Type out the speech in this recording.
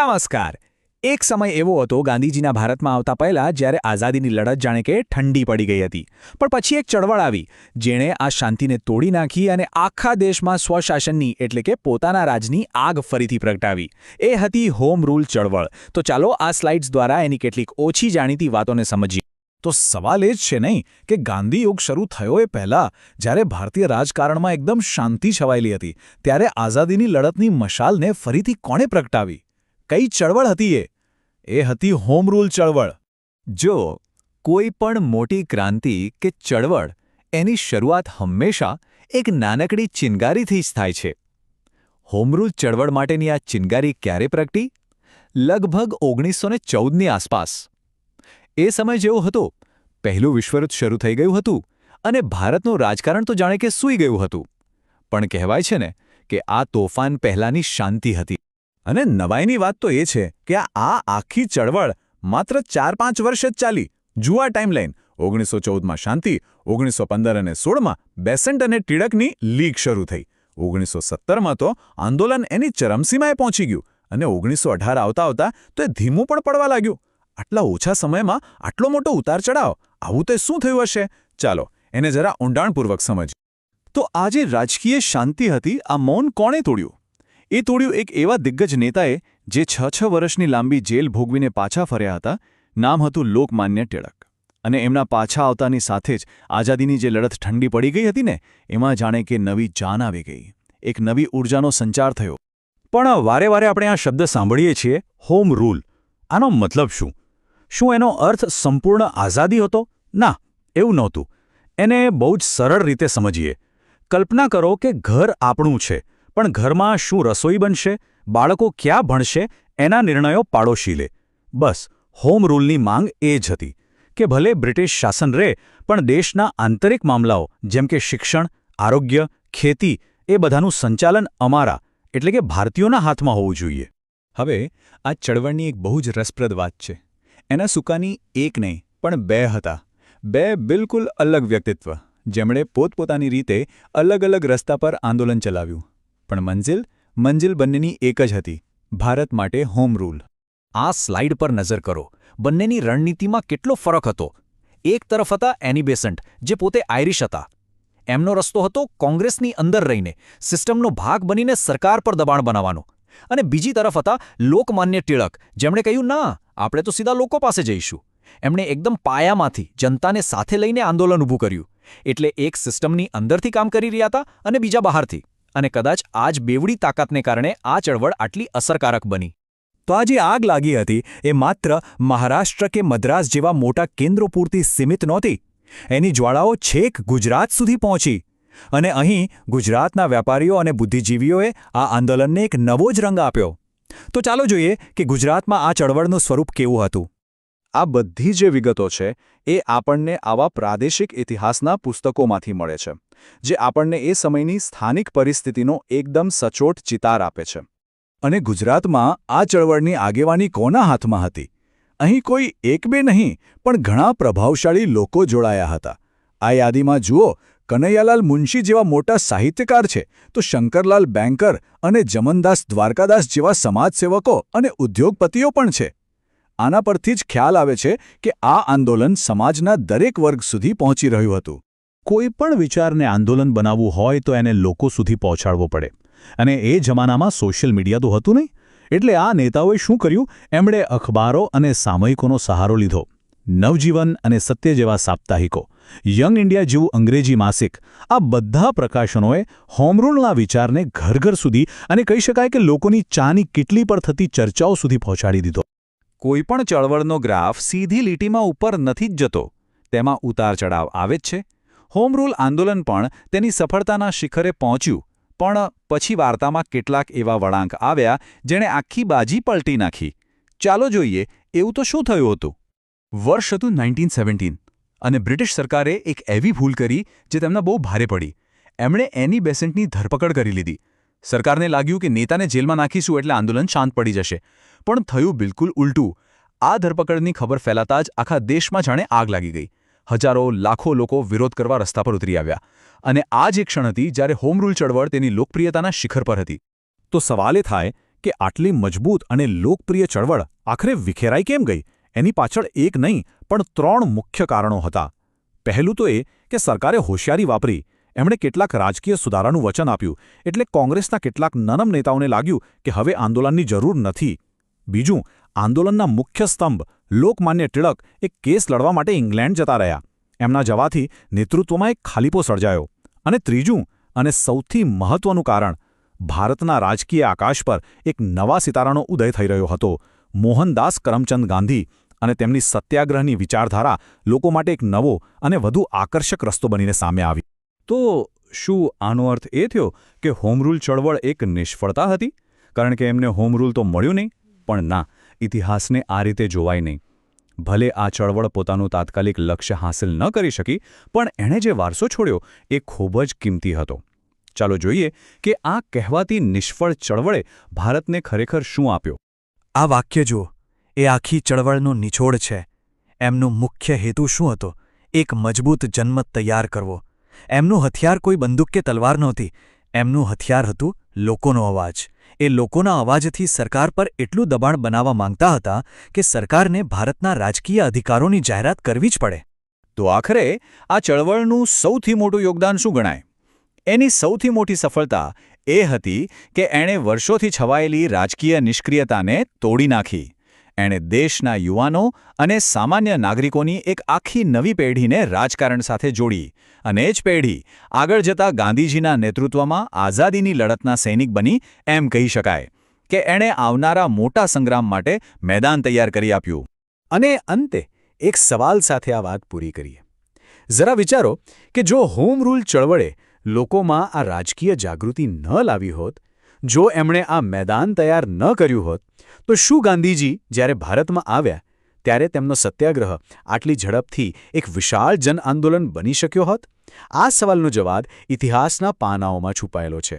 નમસ્કાર. એક સમય એવો હતો ગાંધીજીના ભારતમાં આવતા પહેલા જ્યારે આઝાદીની લડત જાણે કે ઠંડી પડી ગઈ હતી. પણ પછી એક ચળવળ આવી, જેણે આ શાંતિને તોડી નાખી અને આખા દેશમાં સ્વશાસનની એટલે કે પોતાના રાજની આગ ફરીથી પ્રગટાવી. એ હતી હોમ રૂલ ચળવળ. તો ચાલો આ સ્લાઇડ્સ દ્વારા એની કેટલીક ઓછી જાણીતી વાતોને સમજીએ. તો સવાલ એ જ છે નહીં કે ગાંધી યુગ શરૂ થયો એ પહેલાં, જ્યારે ભારતીય રાજકારણમાં એકદમ શાંતિ છવાયેલી હતી, ત્યારે આઝાદીની લડતની મશાલને ફરીથી કોણે પ્રગટાવી? કઈ ચળવળ હતી એ? એ હતી હોમ રૂલ ચળવળ. જો, કોઈ પણ મોટી ક્રાંતિ કે ચળવળ એની શરૂઆત હંમેશા એક નાનકડી ચિનગારીથી જ થાય છે. હોમરૂલ ચળવળ માટેની આ ચિનગારી ક્યારે પ્રગટી? લગભગ ઓગણીસો ને ચૌદની આસપાસ. એ સમય જેવો હતો. પહેલું વિશ્વયુદ્ધ શરૂ થઈ ગયું હતું અને ભારતનું રાજકારણ તો જાણે કે સૂઈ ગયું હતું. પણ કહેવાય છે ને કે આ તોફાન પહેલાંની શાંતિ હતી. અને નવાઈની વાત તો એ છે કે આ આખી ચળવળ માત્ર ચાર પાંચ વર્ષ જ ચાલી. જુઆ ટાઈમલાઈન ઓગણીસો ચૌદમાં શાંતિ ઓગણીસો પંદર અને સોળમાં બેસન્ટ અને ટીડકની લીગ શરૂ થઈ. ઓગણીસો સત્તરમાં તો આંદોલન એની ચરમસીમાએ પહોંચી ગયું અને ઓગણીસો અઢાર આવતા આવતા તો એ ધીમું પણ પડવા લાગ્યું. આટલા ઓછા સમયમાં આટલો મોટો ઉતાર ચડાવ આવું તે શું થયું હશે? ચાલો, એને જરા ઊંડાણપૂર્વક સમજ તો આ જે રાજકીય શાંતિ હતી, આ મૌન કોણે તોડ્યું? એ તોડ્યું એક એવા દિગ્ગજ નેતાએ જે છ છ વર્ષની લાંબી જેલ ભોગવીને પાછા ફર્યા હતા, નામ હતું લોકમાન્ય ટિળક અને એમના પાછા આવતાની સાથે જ આઝાદીની જે લડત ઠંડી પડી ગઈ હતી ને, એમાં જાણે કે નવી જાન આવી ગઈ. એક નવી ઊર્જાનો સંચાર થયો. પણ વારે વારે આપણે આ શબ્દ સાંભળીએ છીએ, હોમ રૂલ. આનો મતલબ શું? શું એનો અર્થ સંપૂર્ણ આઝાદી હતો? ના, એવું નહોતું. એને બહુ જ સરળ રીતે સમજીએ. કલ્પના કરો કે ઘર આપણું છે. પણ ઘરમાં શું રસોઈ બનશે? બાળકો ક્યાં ભણશે? એના નિર્ણયો પાડોશી લે. બસ, હોમ રૂલની માંગ એ જ હતી કે ભલે બ્રિટિશ શાસન રહે, પણ દેશના આંતરિક મામલાઓ, જેમ કે શિક્ષણ, આરોગ્ય, ખેતી, એ બધાનું સંચાલન અમારા, એટલે કે ભારતીયોના હાથમાં હોવું જોઈએ. હવે, આ ચળવળની એક બહુ જ રસપ્રદ વાત છે. એના સુકાની એક નહીં, પણ બે હતા. બે બિલકુલ અલગ વ્યક્તિત્વ, જેમણે પોતપોતાની રીતે અલગ અલગ રસ્તા પર આંદોલન ચલાવ્યું. પણ મંજિલ મંજિલ બંનેની એક જ હતી, ભારત માટે હોમ રૂલ. આ સ્લાઇડ પર નજર કરો, બંનેની રણનીતિમાં કેટલો ફરક હતો. એક તરફ હતા એની બેસન્ટ, જે પોતે આયરિશ હતા. એમનો રસ્તો હતો કોંગ્રેસની અંદર રહીને, સિસ્ટમનો ભાગ બનીને સરકાર પર દબાણ બનાવવાનો. અને બીજી તરફ હતા લોકમાન્ય ટિળક જેમણે કહ્યું, ના, આપણે તો સીધા લોકો પાસે જઈશું. એમણે એકદમ પાયામાંથી જનતાને સાથે લઈને આંદોલન ઊભું કર્યું. એટલે એક સિસ્ટમની અંદરથી કામ કરી રહ્યા હતા અને બીજા બહારથી. અને કદાચ આ જ બેવડી તાકાતને કારણે આ ચળવળ આટલી અસરકારક બની. તો આ જે આગ લાગી હતી, એ માત્ર મહારાષ્ટ્ર કે મદ્રાસ જેવા મોટા કેન્દ્રો પૂરતી સીમિત નહોતી. એની જ્વાળાઓ છેક ગુજરાત સુધી પહોંચી. અને અહીં ગુજરાતના વેપારીઓ અને બુદ્ધિજીવીઓએ આ આંદોલનને એક નવો જ રંગ આપ્યો. તો ચાલો જોઈએ કે ગુજરાતમાં આ ચળવળનું સ્વરૂપ કેવું હતું. આ બધી જે વિગતો છે, એ આપણને આવા પ્રાદેશિક ઇતિહાસના પુસ્તકોમાંથી મળે છે, જે આપણને એ સમયની સ્થાનિક પરિસ્થિતિનો એકદમ સચોટ ચિતાર આપે છે. અને ગુજરાતમાં આ ચળવળની આગેવાની કોના હાથમાં હતી? અહીં કોઈ એક બે નહીં, પણ ઘણા પ્રભાવશાળી લોકો જોડાયા હતા. આ યાદીમાં જુઓ, કનૈયાલાલ મુનશી જેવા મોટા સાહિત્યકાર છે, તો શંકરલાલ બેંકર અને જમનદાસ દ્વારકાદાસ જેવા સમાજસેવકો અને ઉદ્યોગપતિઓ પણ છે. આના પરથી જ ખ્યાલ આવે છે કે આ આંદોલન સમાજના દરેક વર્ગ સુધી પહોંચી રહ્યું હતું. કોઈ પણ વિચારને આંદોલન બનાવવું હોય તો એને લોકો સુધી પહોંચાડવો પડે. અને એ જમાનામાં સોશિયલ મીડિયા તો હતું નહીં. એટલે આ નેતાઓએ શું કર્યું? એમણે અખબારો અને સામયિકોનો સહારો લીધો. નવજીવન અને સત્ય જેવા સાપ્તાહિકો. યંગ ઇન્ડિયા જેવું અંગ્રેજી માસિક. આ બધા પ્રકાશનોએ હોમરૂલના વિચારને ઘર ઘર સુધી અને કહી શકાય કે લોકોની ચાની કેટલી પર થતી ચર્ચાઓ સુધી પહોંચાડી દીધો. કોઈપણ ચળવળનો ગ્રાફ સીધી લીટીમાં ઉપર નથી જ જતો. તેમાં ઉતાર ચડાવ આવે જ છે. હોમરૂલ આંદોલન પણ તેની સફળતાના શિખરે પહોંચ્યું. પણ પછી વાર્તામાં કેટલાક એવા વળાંક આવ્યા જેણે આખી બાજી પલટી નાખી. ચાલો જોઈએ, એવું તો શું થયું હતું? વર્ષ હતું નાઇન્ટીન સેવન્ટીન અને બ્રિટિશ સરકારે એક એવી ભૂલ કરી જે તેમના બહુ ભારે પડી. એમણે એની બેસેન્ટની ધરપકડ કરી લીધી. સરકારને લાગ્યું કે નેતાને જેલમાં નાખીશું એટલે આંદોલન શાંત પડી જશે. પણ થયું બિલકુલ ઉલટું. આ ધરપકડની ખબર ફેલાતા જ આખા દેશમાં જાણે આગ લાગી ગઈ. હજારો, લાખો લોકો વિરોધ કરવા રસ્તા પર ઉતરી આવ્યા. અને આ જ એક ક્ષણ હતી જ્યારે હોમ રૂલ ચળવળ તેની લોકપ્રિયતાના શિખર પર હતી. તો સવાલ એ થાય કે આટલી મજબૂત અને લોકપ્રિય ચળવળ આખરે વિખેરાઈ કેમ ગઈ? એની પાછળ એક નહીં, પણ ત્રણ મુખ્ય કારણો હતા. પહેલું તો એ કે સરકારે હોશિયારી વાપરી એમણે કેટલાક રાજકીય સુધારાનું વચન આપ્યું, એટલે કોંગ્રેસના કેટલાક નરમ નેતાઓને લાગ્યું કે હવે આંદોલનની જરૂર નથી. બીજું, આંદોલનના મુખ્ય સ્તંભ, લોકમાન્ય ટિળક એક કેસ લડવા માટે ઇંગ્લેન્ડ જતા રહ્યા. એમના જવાથી નેતૃત્વમાં એક ખાલીપો સર્જાયો. અને ત્રીજું, અને સૌથી મહત્વનું કારણ, ભારતના રાજકીય આકાશ પર એક નવા સિતારાનો ઉદય થઈ રહ્યો હતો. મોહનદાસ કરમચંદ ગાંધી અને તેમની સત્યાગ્રહની વિચારધારા લોકો માટે એક નવો અને વધુ આકર્ષક રસ્તો બનીને સામે આવી. તો શું આનો અર્થ એ થયો કે હોમ રૂલ ચળવળ એક નિષ્ફળતા હતી? કારણ કે એમને હોમ રૂલ તો મળ્યું નહીં. પણ ના, ઇતિહાસને આ રીતે જોવાય નહીં. ભલે આ ચળવળ પોતાનું તાત્કાલિક લક્ષ્ય હાંસલ ન કરી શકી, પણ એણે જે વારસો છોડ્યો એ ખૂબ જ કિંમતી હતો. ચાલો જોઈએ કે આ કહેવાતી નિષ્ફળ ચળવળે ભારતને ખરેખર શું આપ્યો? આ વાક્ય જુઓ. એ આખી ચળવળનો નિચોડ છે. એમનો મુખ્ય હેતુ શું હતો? એક મજબૂત જન્મત તૈયાર કરવો. એમનું હથિયાર કોઈ બંદૂક કે તલવાર નહોતી. એમનું હથિયાર હતું લોકોનો અવાજ. એ લોકોના અવાજથી સરકાર પર એટલું દબાણ બનાવવા માંગતા હતા કે સરકારને ભારતના રાજકીય અધિકારોની જાહેરાત કરવી જ પડે. તો આખરે આ ચળવળનું સૌથી મોટું યોગદાન શું ગણાય? એની સૌથી મોટી સફળતા એ હતી કે એણે વર્ષોથી છવાયેલી રાજકીય નિષ્ક્રિયતાને તોડી નાખી. એણે દેશના યુવાનો અને સામાન્ય નાગરિકોની એક આખી નવી પેઢીને રાજકારણ સાથે જોડી. અને એ જ પેઢી આગળ જતા ગાંધીજીના નેતૃત્વમાં આઝાદીની લડતના સૈનિક બની એમ કહી શકાય કે એણે આવનારા મોટા સંગ્રામ માટે મેદાન તૈયાર કરી આપ્યું. અને અંતે એક સવાલ સાથે આ વાત પૂરી કરીએ. જરા વિચારો કે જો હોમ રૂલ ચળવળે લોકોમાં આ રાજકીય જાગૃતિ ન લાવી હોત જો એમણે આ મેદાન તૈયાર ન કર્યું હોત, તો શું ગાંધીજી જ્યારે ભારતમાં આવ્યા, ત્યારે તેમનો સત્યાગ્રહ આટલી ઝડપથી એક વિશાળ જન આંદોલન બની શક્યો હોત? આ સવાલનો જવાબ ઇતિહાસના પાનાઓમાં છુપાયેલો છે.